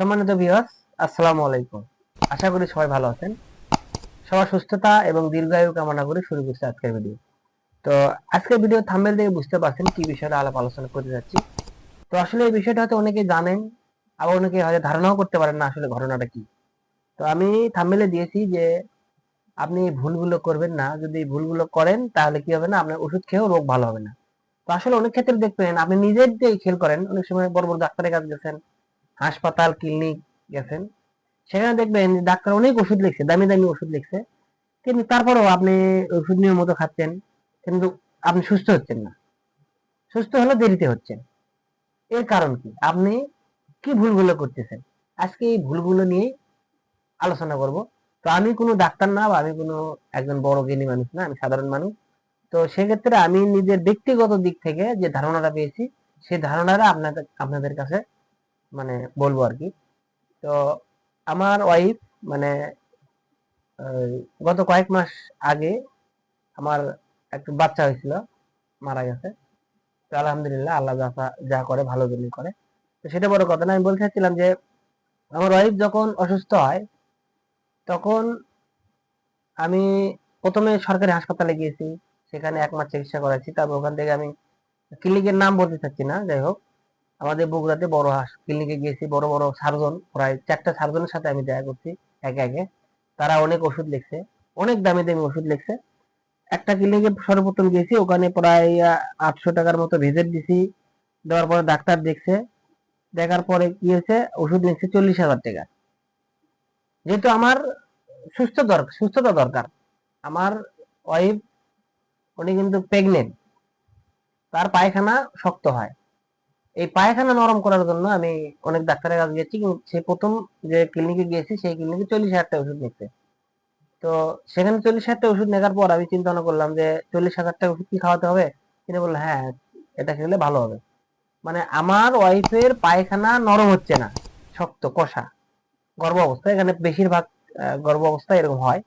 সম্মানিত ভিউয়ার্স আসসালামু আলাইকুম। আশা করি সবাই ভালো আছেন। সবার সুস্থতা এবং দীর্ঘায়ু কামনা করে শুরু করছি আজকের ভিডিও তো আজকের ভিডিও থাম্বেল থেকে বুঝতে পারছেন কি বিষয়ে আলাপ আলোচনা করতে যাচ্ছি। তো আসলে এই বিষয়টা হয়তো অনেকে জানেন, আবার অনেকে হয়তো ধারণাও করতে পারেন না আসলে ঘটনাটা কি। তো আমি থাম্বেলে দিয়েছি যে, আপনি ভুলগুলো করবেন না। যদি ভুলগুলো করেন, তাহলে কি হবে না? আপনার ওষুধ খেয়েও রোগ ভালো হবে না। তো আসলে অনেক ক্ষেত্রে দেখবেন, আপনি নিজের যে খেয়াল করেন। অনেক সময় বড় বড় ডাক্তারের কাছে গেছেন হাসপাতাল ক্লিনিক গেছেন। সেখানে দেখবেন ডাক্তার অনেক ওষুধ লিখছে, দামি দামি ওষুধ লিখছে। কিন্তু তারপরেও আপনি ওষুধ নিয়মিত খাচ্ছেন, কিন্তু আপনি সুস্থ হচ্ছেন না। সুস্থ হলে দেরিতে হচ্ছেন। এর কারণ কি? আপনি কি ভুলগুলো করতেছেন? আজকে এই ভুলগুলো নিয়ে আলোচনা করব। তো আমি কোনো ডাক্তার না বা আমি কোনো একজন বড় জ্ঞানী মানুষ না, আমি সাধারণ মানুষ। তো সেক্ষেত্রে আমি নিজের ব্যক্তিগত দিক থেকে যে ধারণাটা পেয়েছি সেই ধারণাটা আপনাদের আপনাদের কাছে মানে বলব আর কি। তো আমার ওয়াইফ মানে গত কয়েক মাস আগে আমার একটু বাচ্চা হয়েছিল, মারা গেছে। তো আলহামদুলিল্লাহ আল্লাহ যা করে ভালো জন্য করে। তো সেটা বড় কথা না, আমি বলতে চাচ্ছিলাম যে আমার ওয়াইফ যখন অসুস্থ হয়, তখন আমি প্রথমে সরকারি হাসপাতালে গিয়েছি, সেখানে এক মাস চিকিৎসা করাচ্ছি। তারপর ওখান থেকে আমি ক্লিনিকের নাম বলতে চাচ্ছি না, যাই হোক। আমাদের বগুড়াতে বড় হাস ক্লিনিকে গিয়েছি, বড় বড় সার্জন, প্রায় চারটা সার্জনের সাথে আমি দেখা করছি, একে একে। তারা অনেক ওষুধ লিখছে, অনেক দামি দামি ওষুধ লিখছে। একটা ক্লিনিকে সর্বপ্রথম গেছি ওখানে প্রায় আটশো টাকার মতো ভিজিট দিছি। দেওয়ার পরে ডাক্তার দেখছে, দেখার পরে কি হয়েছে, ওষুধ লিখছে চল্লিশ হাজার টাকা। যেহেতু আমার সুস্থ দরকার সুস্থতা দরকার, আমার ওয়াইফ উনি কিন্তু প্রেগনেন্ট তার পায়খানা শক্ত হয়। এই পায়খানা নরম করার জন্য আমি অনেক ডাক্তারের কাছে গেছি সে প্রথম যে ক্লিনিকে গিয়েছি, সেই ক্লিনিকে চল্লিশ হাজার টাকা ওষুধ নিচ্ছে। তো সেখানে চল্লিশ হাজার টাকা ওষুধ নেওয়ার পর আমি চিন্তা করলাম যে চল্লিশ হাজার টাকা ওষুধ কি খাওয়াতে হবে? তিনি বলল হ্যাঁ এটা খেলে ভালো হবে। মানে আমার ওয়াইফের পায়খানা নরম হচ্ছে না, শক্ত, কষা। গর্ভ অবস্থা, এখানে বেশিরভাগ গর্ভ অবস্থা এরকম হয়।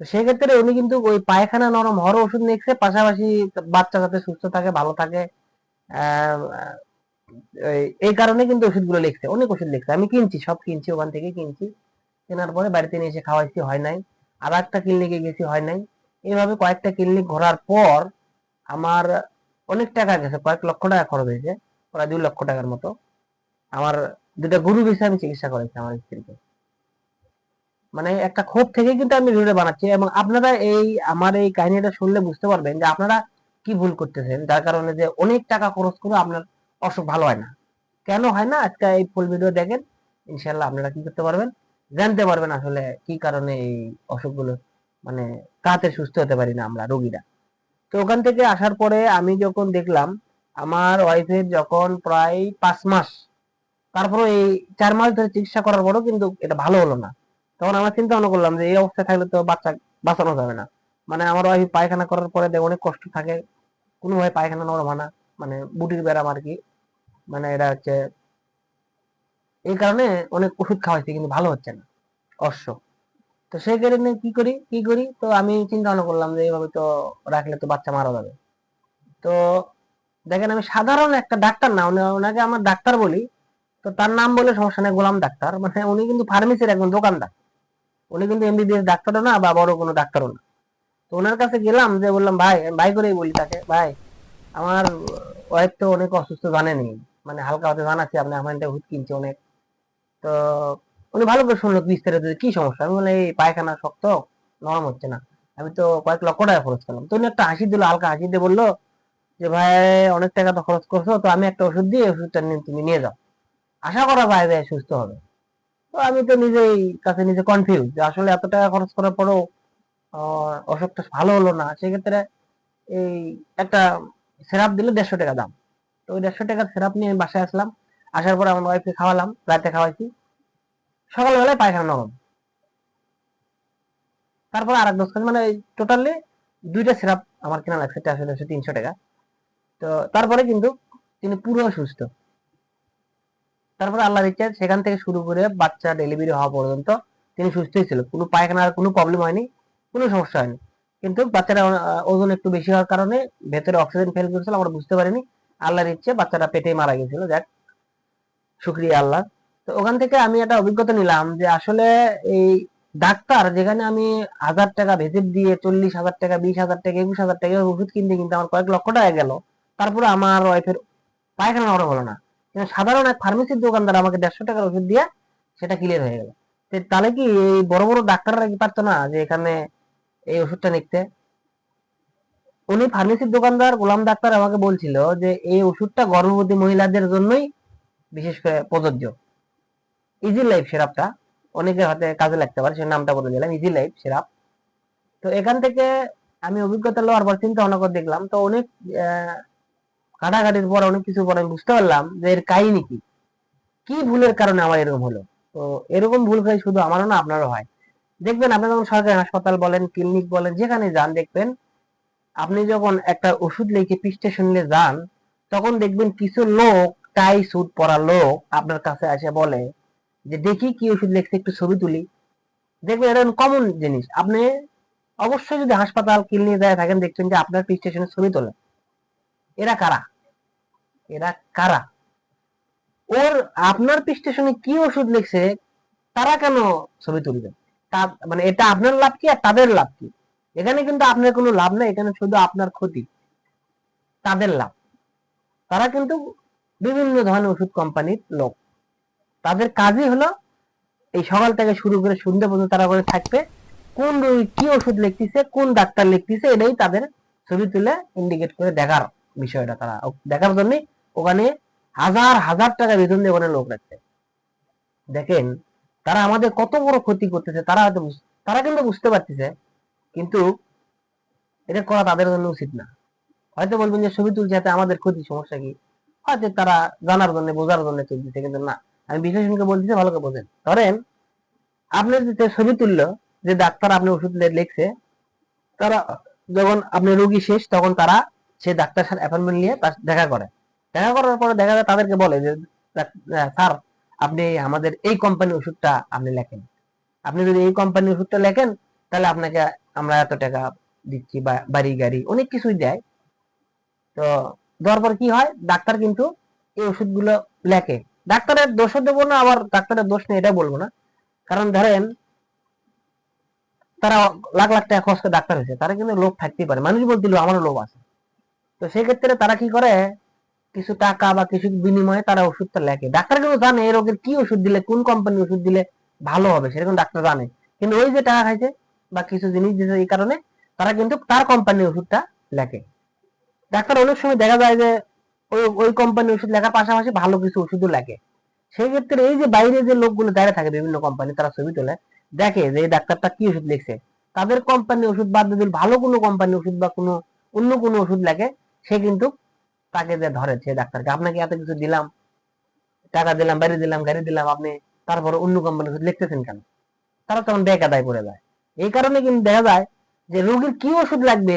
তো সেক্ষেত্রে উনি কিন্তু ওই পায়খানা নরম হওয়ার ওষুধ নিচ্ছে, পাশাপাশি বাচ্চা যাতে সুস্থ থাকে, ভালো থাকে এই- কারণে কিন্তু ওষুধগুলো লিখছে, অনেক ওষুধ লিখছে। আমি কিনছি, সব কিনছি, ওখান থেকে কিনছি। কেনার পরে বাড়িতে নিয়ে এসে খাওয়াইছি, হয় নাই। আর একটা ক্লিনিকে গেছি, হয় নাই। এইভাবে কয়েকটা ক্লিনিক ঘোরার পর আমার অনেক টাকা গেছে, কয়েক লক্ষ টাকা খরচ হয়েছে প্রায় দুই লক্ষ টাকার মতো। আমার দুটা গরু বিষয়ে আমি চিকিৎসা করেছি আমার স্ত্রীকে। মানে একটা ক্ষোভ থেকে কিন্তু আমি ভিডিও বানাচ্ছি এবং আপনারা এই, আমার এই কাহিনীটা শুনলে বুঝতে পারবেন যে আপনারা কি ভুল করতেছেন, যার কারণে যে অনেক টাকা খরচ করে আপনার অসুখ ভালো হয় না। কেন হয় না? আজকে এই ফুল ভিডিও দেখেন ইনশাল্লাহ আপনারা কি করতে পারবেন? জানতে পারবেন আসলে কি কারণে এই অসুখগুলো মানে তাড়াতাড়ি সুস্থ হতে পারি না আমরা, রোগীরা। তো ওখান থেকে আসার পরে আমি যখন দেখলাম, আমার ওয়াইফের যখন প্রায় পাঁচ মাস তারপরে এই চার মাস ধরে চিকিৎসা করার পরও কিন্তু এটা ভালো হলো না। তখন আমরা চিন্তা ভাবনা করলাম যে, এই অবস্থায় থাকলে তো বাচ্চা বাঁচানো যাবে না। মানে আমার ওয়াইফ পায়খানা করার পরে দেখ, অনেক কষ্ট থাকে। কোনোভাবে পায়খানা নরম হয় না মানে বুটির ব্যারাম আর কি। মানে এটা হচ্ছে, এই কারণে অনেক ওষুধ খাওয়াইছি কিন্তু ভালো হচ্ছে না অশ্ব তো সেই কারণে কি করি কি করি, তো আমি চিন্তা ভাবনা করলাম যে এইভাবে তো রাখলে তো বাচ্চা মারা যাবে। তো দেখেন, আমি সাধারণ একটা ডাক্তার না ওনাকে আমার ডাক্তার বলি, তো তার নাম বলে সমস্যা নেই, গোলাম ডাক্তার। মানে উনি কিন্তু ফার্মেসির একজন দোকানদার। উনি কিন্তু এমবিবিএস ডাক্তারও না, বা বড় কোনো ডাক্তারও না। তো ওনার কাছে গেলাম, যে বললাম, ভাই ভাই করেই বলি তাকে, ভাই, আমার ওয়াইফ তো অনেক অসুস্থ জানেনি মানে হালকা হতে জানাচ্ছি আপনি আমার একটা ওষুধ কিনছে অনেক। তো উনি ভালো করে শুনলো, বিস্তারিত কি সমস্যা? আমি বললাম, এই পায়খানা শক্ত, নরম হচ্ছে না। আমি তো কয়েক লক্ষ টাকা খরচ করলাম। তো উনি একটা হাসি দিল, হালকা হাসি দিয়ে বলল যে, ভাই, অনেক টাকা তো খরচ করছ, তো আমি একটা ওষুধ দিয়ে ওষুধটা নিয়ে, তুমি নিয়ে যাও। আশা করা যায় ভাই সুস্থ হবে। তো আমি তো নিজেই কাছে নিজে কনফিউজ যে আসলে এত টাকা খরচ করার পরেও অসুখটা ভালো হলো না। সেক্ষেত্রে এই একটা সিরাপ দিলে দেড়শো টাকা দাম। তো ওই দেড়শো টাকার সিরাপ নিয়ে আমি বাসায় আসলাম। আসার পর আমার ওয়াইফকে খাওয়ালাম রাতে খাওয়াইছি। সকালবেলায় পায়খানা নরম। তারপর আর এক দশ মানে টোটালি দুইটা সিরাপ আমার কেনা লাগছে চারশো দেড়শো তিনশো টাকা। তো তারপরে কিন্তু তিনি পুরো সুস্থ। তারপরে আল্লাহর ইচ্ছা সেখান থেকে শুরু করে বাচ্চা ডেলিভারি হওয়া পর্যন্ত তিনি সুস্থই ছিল। কোনো পায়খানার কোনো প্রবলেম হয়নি কোনো সমস্যা হয়নি। কিন্তু বাচ্চাটা আহ, ওজন একটু বেশি হওয়ার কারণে ভেতরে অক্সিজেন ফেল করেছিল আমরা বুঝতে পারিনি। আল্লাহর ইচ্ছে, বাচ্চাটা পেটে মারা গেছিল, যাক। শুক্রিয়া আল্লাহ। তো ওখান থেকে আমি একটা অভিজ্ঞতা নিলাম যে আসলে এই ডাক্তার যেখানে আমি হাজার টাকা ভিজিট দিয়ে চল্লিশ হাজার টাকা, বিশ হাজার টাকা, একুশ হাজার টাকা ওষুধ কিনতে কিনতে আমার কয়েক লক্ষ টাকা গেল। তারপরে আমার ওয়াইফের পায়খানা নরম হলো না। সাধারণ এক ফার্মেসির দোকানদার আমাকে দেড়শো টাকার ওষুধ দিয়ে সেটা ক্লিয়ার হয়ে গেল। তাহলে কি এই বড় বড় ডাক্তাররা কি পারতো না যে এখানে এই ওষুধটা নিতে? উনি ফার্মেসির দোকানদার, গোলাম ডাক্তার আমাকে বলছিল যে, এই ওষুধটা গর্ভবতী মহিলাদের জন্যই বিশেষ করে প্রযোজ্য। ইজি লাইফ সিরাপটা, অনেকের হাতে কাজে লাগতে পারে সেই নামটা বলে দিলাম ইজি লাইফ সিরাপ। তো এখান থেকে আমি অভিজ্ঞতা লওয়ার পর চিন্তা ভাবনা করে দেখলাম, তো অনেক কাটাকাটির পর অনেক কিছু পর আমি বুঝতে পারলাম যে এর কাহিনী কি। কি ভুলের কারণে আমার এরকম হলো? তো এরকম ভুল হয় শুধু আমারও না, আপনারও হয়। দেখবেন, আপনি যখন সরকারি হাসপাতাল বলেন ক্লিনিক বলেন যেখানে যান, দেখবেন আপনি যখন একটা ওষুধ লিখে প্রেসক্রিপশনে যান, তখন দেখবেন কিছু লোক, টাই স্যুট পরা লোক আপনার কাছে এসে বলে যে, দেখি কি ওষুধ লিখছে, একটু ছবি তুলি। দেখবেন এটা কমন জিনিস। আপনি অবশ্যই যদি হাসপাতাল ক্লিনিক যায় থাকেন দেখবেন যে আপনার প্রেসক্রিপশনে ছবি তোলে। এরা কারা? এরা কারা? ওর আপনার প্রেসক্রিপশনে কি ওষুধ লিখছে, তারা কেন ছবি তুলবে? মানে এটা আপনার লাভ কি আর তাদের লাভ কি? এখানে কিন্তু আপনার কোনো লাভ নাই, এখানে শুধু আপনার ক্ষতি, তাদের লাভ। তারা কিন্তু বিভিন্ন ধরনের ওষুধ কোম্পানির লোক। তাদের কাজই হলো এই সকাল থেকে শুরু করে সন্ধ্যা পর্যন্ত তারা করে থাকবে। কোন রোগী কি ওষুধ লিখতেছে, কোন ডাক্তার লিখতেছে, এটাই তাদের ছবি তুলে ইন্ডিকেট করে দেখার বিষয়টা তারা। দেখার জন্য ওখানে হাজার হাজার টাকা বেতন দিয়ে ওখানে লোক রাখছে। দেখেন, তারা আমাদের কত বড় ক্ষতি করতেছে, তারা হয়তো তারা কিন্তু বুঝতে পারতেছে কিন্তু এটা করা তাদের জন্য উচিত না। হয়তো বলবেন যে, ছবি তুলছে এতে আমাদের ক্ষতি, সমস্যা কি? হয়তো তারা জানার জন্য, বোঝার জন্য তুলতেছে কিন্তু না। আমি বিশেষণকে বলতেছি ভালো করে বোঝেন। ধরেন, আপনি যে ছবি তুললো, যে ডাক্তার আপনি ওষুধ লিখছে, তারা যখন আপনি রোগী শেষ, তখন তারা সে ডাক্তার সাথে অ্যাপয়েন্টমেন্ট নিয়ে তার দেখা করে। দেখা করার পরে দেখা যায় তাদেরকে বলে যে স্যার, আপনি আমাদের এই কোম্পানির ওষুধটা আপনি লেখেন। আপনি যদি এই কোম্পানির ওষুধটা লেখেন, তাহলে আপনাকে আমরা এত টাকা দিচ্ছি বাড়ি গাড়ি, অনেক কিছুই দেয়। তো দেওয়ার কি হয়? ডাক্তার কিন্তু এই ওষুধগুলো লেখে। ডাক্তারের দোষও দেবো না, আবার ডাক্তারের দোষ নেই এটা বলব না। কারণ ধরেন, তারা লাখ লাখ টাকা খরচ করে ডাক্তার হয়েছে, তারা কিন্তু লোভ থাকতেই পারে। মানুষ বলছিল আমারও লোভ আছে। তো সেই ক্ষেত্রে তারা কি করে? কিছু টাকা বা কিছু বিনিময়ে তারা ওষুধটা লেখে। ডাক্তার কিন্তু জানে এই রোগের কি ওষুধ দিলে, কোন কোম্পানির ওষুধ দিলে ভালো হবে, সেরকম ডাক্তার জানে। কিন্তু ওই যে টাকা খাইছে বা কিছু জিনিস দিয়েছে এই কারণে তারা কিন্তু তার কোম্পানির ওষুধটা লেখে। ডাক্তার অনেক সময় দেখা যায় যে ওই ওই কোম্পানির ওষুধ লেখার পাশাপাশি ভালো কিছু ওষুধও লেখে। সেই ক্ষেত্রে এই যে বাইরে যে লোকগুলো দাঁড়িয়ে থাকে বিভিন্ন কোম্পানি তারা ছবি তোলে, দেখে যে এই ডাক্তারটা কি ওষুধ লিখছে। তাদের কোম্পানির ওষুধ বাদ দিয়ে ভালো কোনো কোম্পানি ওষুধ বা কোনো অন্য কোনো ওষুধ লাগে সে কিন্তু তাকে যে ধরে সে ডাক্তারকে, আপনাকে এত কিছু দিলাম, টাকা দিলাম, বাড়ি দিলাম, গাড়ি দিলাম, আপনি তারপর অন্য কোম্পানির ওষুধ লিখতেছেন কেন? তারা তখন বেকাদায় করে যায়। এই কারণে কিন্তু দেখা যায় যে রোগীর কি ওষুধ লাগবে,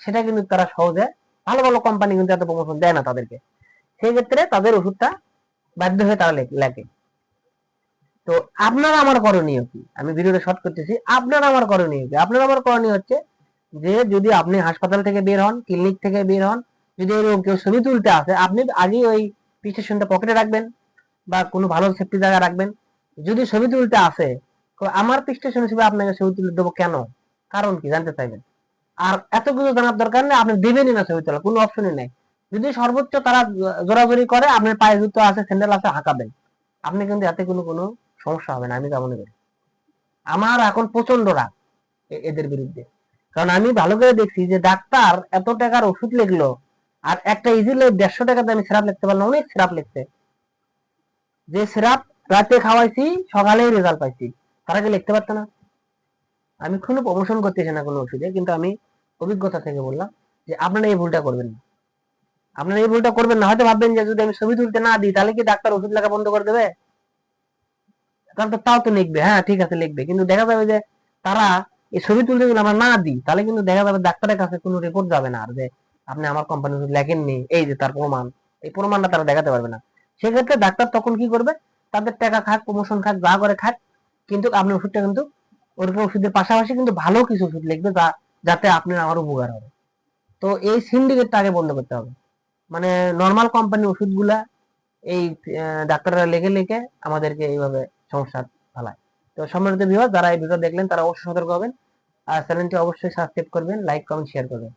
সেটা কিন্তু তারা সহজে ভালো ভালো কোম্পানি কিন্তু এত প্রমোশন দেয় না তাদেরকে। সেই ক্ষেত্রে তাদের ওষুধটা বাধ্য হয়ে তারা লেখে। তো আপনার আমার করণীয় কি? আমি ভিডিওটা শর্ট করতেছি, আপনার আমার করণীয় কি? আপনার আমার করণীয় হচ্ছে যে যদি আপনি হাসপাতাল থেকে বের হন ক্লিনিক থেকে বের হন, যদি এরকম কেউ ছবি তুলতে আসে, আপনি আগে ওই প্রেসক্রিপশনটা পকেটে রাখবেন বা কোনো ভালো সেফটি জায়গায় রাখবেন। যদি ছবি তুলতে আসে তো আমার প্রেসক্রিপশন হিসেবে আপনাকে ছবি তুলে দেবো কেন? কারণ কি জানতে চাইবেন? আর এত কিছু জানার দরকার নেই, আপনি দেবেনই না ছবি তোলা, কোনো অপশনই নাই। যদি সর্বোচ্চ তারা জোরাজোরি করে, আপনার পায়ে জুতো আছে স্যান্ডেল আছে, হাঁকাবেন। আপনি কিন্তু এতে কোনো কোনো সমস্যা হবে না, আমি তা মনে করি। আমার এখন প্রচণ্ড রাগ এদের বিরুদ্ধে। কারণ আমি ভালো করে দেখছি যে ডাক্তার এত টাকার ওষুধ লিখলো, আর একটা ইজিলি দেড়শো টাকাতে আমি সিরাপ লিখতে পারলাম, অনেক সিরাপ লিখছে। যে সিরাপ রাতে খাওয়াইছি, সকালেই রেজাল্ট পাইছি। তারা কি লিখতে পারতো না। আমি কোনো প্রমোশন করতেছি না কোনো ওষুধে, কিন্তু আমি অভিজ্ঞতা থেকে বললাম যে আপনারা এই ভুলটা করবেন না। আপনারা এই ভুলটা করবেন না, হয়তো ভাববেন যে যদি আমি ছবি তুলতে না দিই, তাহলে কি ডাক্তার ওষুধ লেখা বন্ধ করে দেবে? তাহলে তো তাও তো লিখবে। হ্যাঁ ঠিক আছে, লিখবে। কিন্তু দেখা যাবে যে তারা এই ছবি তুলতে যদি আমরা না দিই, তাহলে কিন্তু দেখা যাবে ডাক্তারের কাছে কোনো রিপোর্ট যাবে না, আর যে আপনি আমার কোম্পানি ওষুধ লেখেননি, এই যে তার প্রমাণ, এই প্রমাণটা তারা দেখাতে পারবে না। সেক্ষেত্রে ডাক্তার তখন কি করবে? তাদের টাকা খাক প্রমোশন খাক, যা করে খাক কিন্তু আপনি ওষুধটা কিন্তু ওরকম ওষুধের পাশাপাশি কিন্তু ভালো কিছু ওষুধ লিখবে যাতে আপনার আমার উপকার হবে। তো এই সিন্ডিকেটটা আগে বন্ধ করতে হবে। মানে নর্মাল কোম্পানির ওষুধগুলা এই ডাক্তাররা লেগে লেগে আমাদেরকে এইভাবে সমস্যা ফেলায়। তো সম্মানিত বিভাগ যারা এই ভিডিও দেখলেন, তারা অবশ্যই সতর্ক হবেন। আর চ্যানেলটি অবশ্যই সাবস্ক্রাইব করবেন লাইক কমেন্ট শেয়ার করবেন।